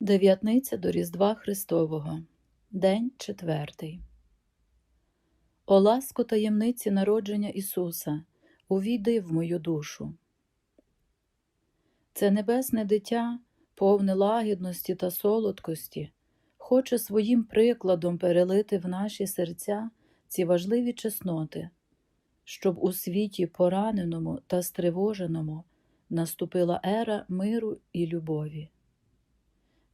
Дев'ятниця до Різдва Христового, День четвертий. О ласко таємниці народження Ісуса, увійди в мою душу. Це небесне дитя, повне лагідності та солодкості, хоче своїм прикладом перелити в наші серця ці важливі чесноти, щоб у світі пораненому та стривоженому наступила ера миру і любові.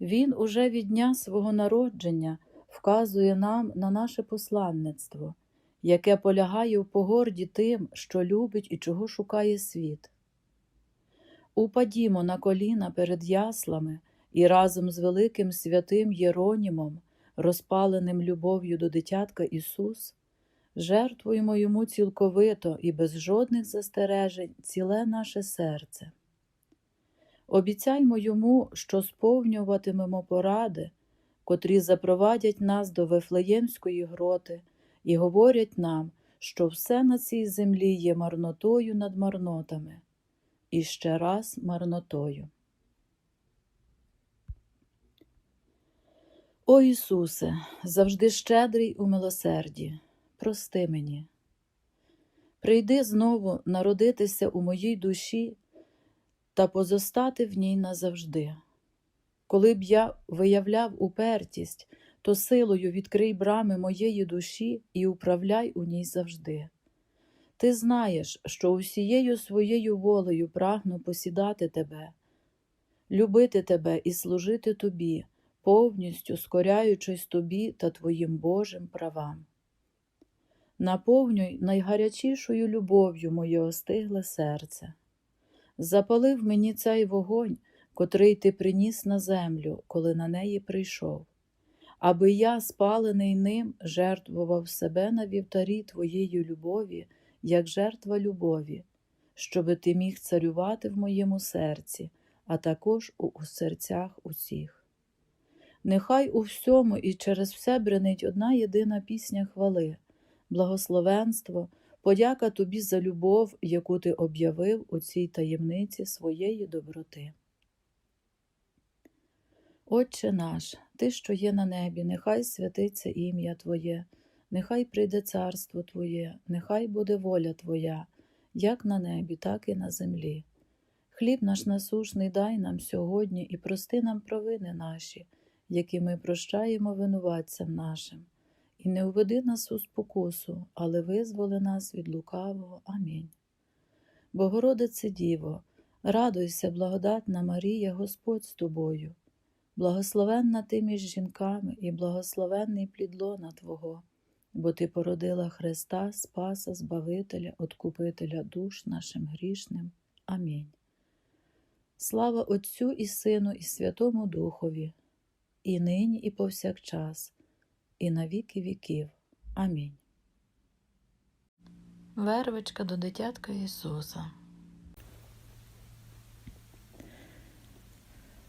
Він уже від дня свого народження вказує нам на наше посланництво, яке полягає в погорді тим, що любить і чого шукає світ. Упадімо на коліна перед яслами і разом з великим святим Єронімом, розпаленим любов'ю до дитятка Ісус, жертвуємо йому цілковито і без жодних застережень ціле наше серце. Обіцяймо йому, що сповнюватимемо поради, котрі запровадять нас до Вифлеємської гроти і говорять нам, що все на цій землі є марнотою над марнотами, і ще раз марнотою. О Ісусе, завжди щедрий у милосерді, прости мені. Прийди знову народитися у моїй душі та позостати в ній назавжди. Коли б я виявляв упертість, то силою відкрий брами моєї душі і управляй у ній завжди. Ти знаєш, що усією своєю волею прагну посідати тебе, любити тебе і служити тобі, повністю скоряючись тобі та твоїм Божим правам. Наповнюй найгарячішою любов'ю моє остигле серце. Запалив мені цей вогонь, котрий ти приніс на землю, коли на неї прийшов, аби я, спалений ним, жертвував себе на вівтарі твоєї любові, як жертва любові, щоби ти міг царювати в моєму серці, а також у, серцях усіх. Нехай у всьому і через все бренить одна єдина пісня хвали, благословенство. Подяка тобі за любов, яку ти об'явив у цій таємниці своєї доброти. Отче наш, Ти, що є на небі, нехай святиться ім'я Твоє, нехай прийде царство Твоє, нехай буде воля Твоя, як на небі, так і на землі. Хліб наш насушний дай нам сьогодні і прости нам провини наші, які ми прощаємо винуватцям нашим. І не введи нас у спокусу, але визволи нас від лукавого. Амінь. Богородице Діво, радуйся, благодатна Марія, Господь з тобою, благословенна ти між жінками і благословенний плід лона Твого, бо Ти породила Христа, Спаса, Збавителя, Откупителя душ нашим грішним. Амінь. Слава Отцю і Сину, і Святому Духові, і нині, і повсякчас і на віки віків. Амінь. Вервичка до дитятка Ісуса.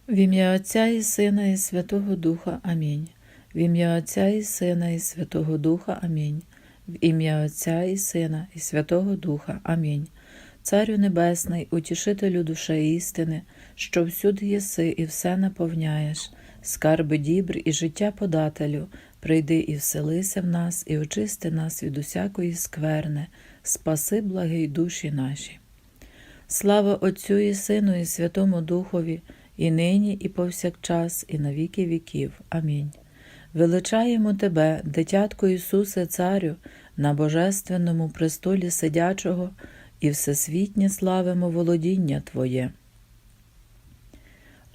В ім'я Отця і Сина, і Святого Духа. Амінь. В ім'я Отця і Сина, і Святого Духа. Амінь. В ім'я Отця і Сина, і Святого Духа. Амінь. Царю Небесний, утішителю душе істини, що всюди єси і все наповняєш, скарби дібр і життя подателю, прийди і вселися в нас, і очисти нас від усякої скверни, спаси благий душі наші. Слава Отцю і Сину, і Святому Духові, і нині, і повсякчас, і на віки віків. Амінь. Величаємо Тебе, дитятко Ісусе, Царю, на Божественному престолі сидячого, і всесвітнє славимо володіння Твоє.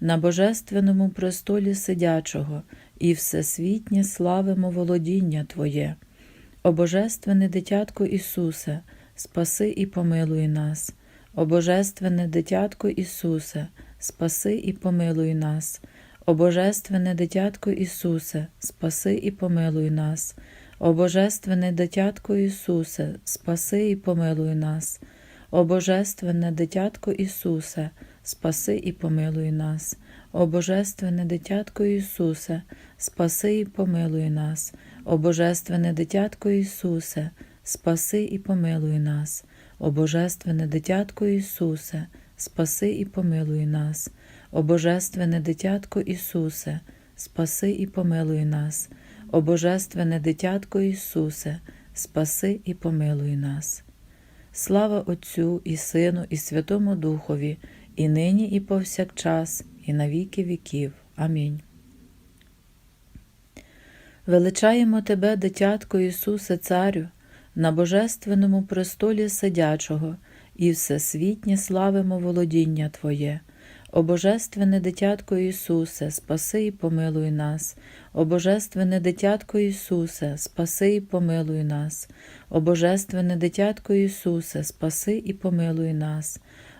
на божественному престолі сидячого, і всесвітнє славимо володіння Твоє. О Божественне дитятко Ісусе, спаси і помилуй нас. О Божественне дитятко Ісусе, спаси і помилуй нас. О Божественне дитятко Ісусе, спаси і помилуй нас. О Божественне дитятко Ісусе, спаси і помилуй нас. О Божественне дитятко Ісусе, спаси і помилуй нас. О Божественне дитятко Ісусе, спаси і помилуй нас. О Божественне дитятко Ісусе, спаси і помилуй нас. О Божественне дитятко Ісусе, спаси і помилуй нас. О Божественне дитятко Ісусе, спаси і помилуй нас. О Божественне дитятко Ісусе, спаси і помилуй нас. Слава Отцю і Сину, і Святому Духові, і нині, і повсякчас, і на віки віків. Амінь. Величаємо Тебе, дитятко Ісусе Царю, на божественному престолі сидячого, і всесвітнє славимо володіння Твоє. О Божественне дитятко Ісусе, спаси і помилуй нас. О Божественне дитятко Ісусе, спаси і помилуй нас. О Божественне дитятко Ісусе, спаси і помилуй нас.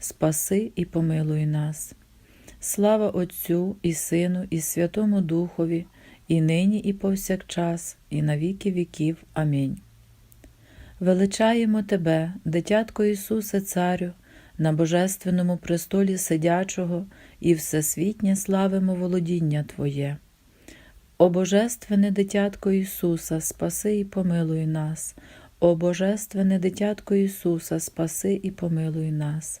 спаси і помилуй нас. Слава Отцю і Сину, і Святому Духові, і нині, і повсякчас, і на віки віків. Амінь. Величаємо Тебе, дитятко Ісусе Царю, на божественному престолі сидячого, і всесвітнє славимо володіння Твоє. О Божественне дитятко Ісуса, спаси і помилуй нас. О Божественне дитятко Ісуса, спаси і помилуй нас.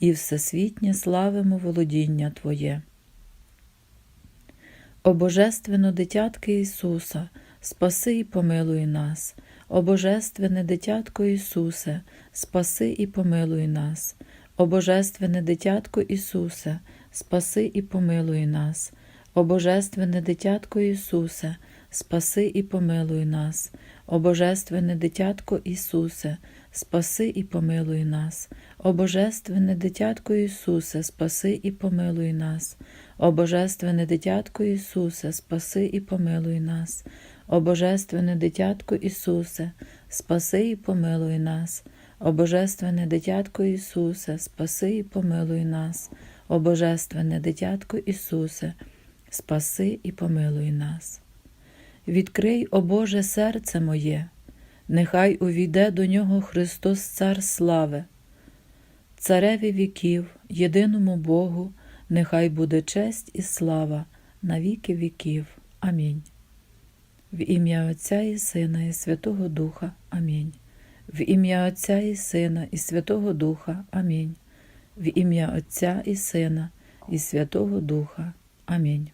і всесвітнє славимо володіння Твоє. О Божественно дитятки Ісуса, спаси і помилуй нас. О Божественне дитятко Ісусе, спаси і помилуй нас. О Божественне дитятко Ісусе, спаси і помилуй нас. О Божественне дитятко Ісусе, спаси і помилуй нас. О Божественне дитятко Ісусе, спаси і помилуй нас. О Божественне дитятко Ісусе, спаси і помилуй нас. О Божественне дитятко Ісусе, спаси і помилуй нас. О Божественне дитятко Ісусе, спаси і помилуй нас. О Божественне дитятко Ісусе, спаси і помилуй нас. О Божественне дитятко Ісусе, спаси і помилуй нас. Відкрий, о Боже, серце моє, нехай увійде до нього Христос Цар слави, Цареві віків, єдиному Богу, нехай буде честь і слава на віки віків. Амінь. В ім'я Отця і Сина, і Святого Духа. Амінь. В ім'я Отця і Сина, і Святого Духа. Амінь. В ім'я Отця і Сина, і Святого Духа. Амінь.